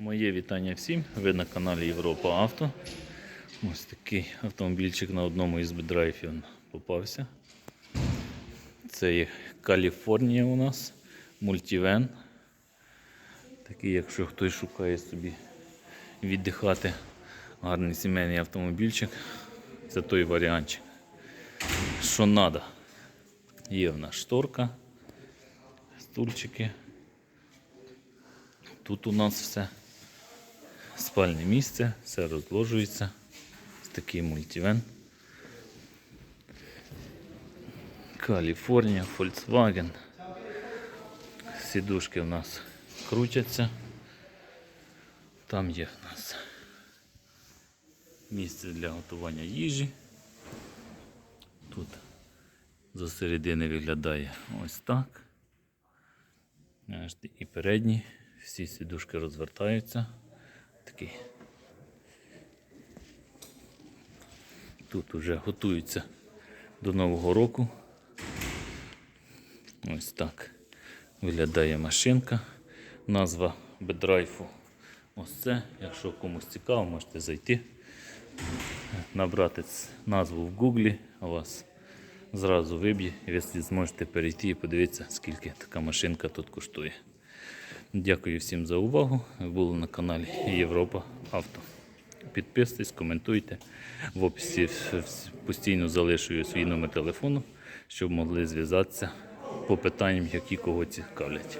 Моє вітання всім. Ви на каналі Європа Авто. Ось такий автомобільчик на одному із бедрайфів попався. Це є Каліфорнія у нас, мультивен. Такий, якщо хтось шукає собі віддихати, гарний сімейний автомобільчик. Це той варіантчик. Що треба. Є в нас шторка, стульчики. Тут у нас все спальне місце, все розложується. Ось такий мультивен. Каліфорнія, Volkswagen. Сідушки у нас крутяться. Там є в нас місце для готування їжі. Тут зосередини виглядає ось так. І передні, всі сідушки розвертаються. Такий. Тут вже готуються до Нового року. Ось так виглядає машинка. Назва бедрайфу. Ось це. Якщо комусь цікаво, можете зайти, набрати назву в Гуглі, у вас зразу виб'є, і ви зможете перейти і подивитися, скільки така машинка тут коштує. Дякую всім за увагу. Були на каналі Європа Авто. Підписуйтесь, коментуйте. В описі постійно залишую свій номер телефону, щоб могли зв'язатися по питанням, які кого цікавлять.